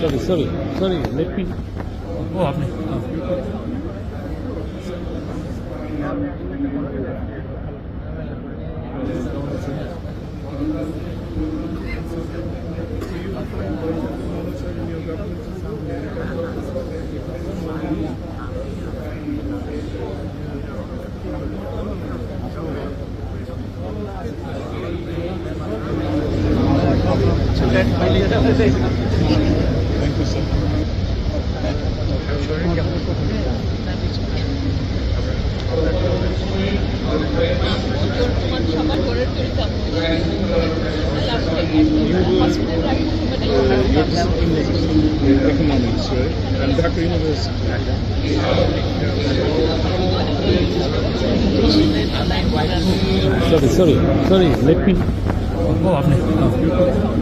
Sorry sorry sorry let me वो आपने Thank you. Thank you, sir. Sorry, sorry, sorry. Let me. Oh, oh, oh.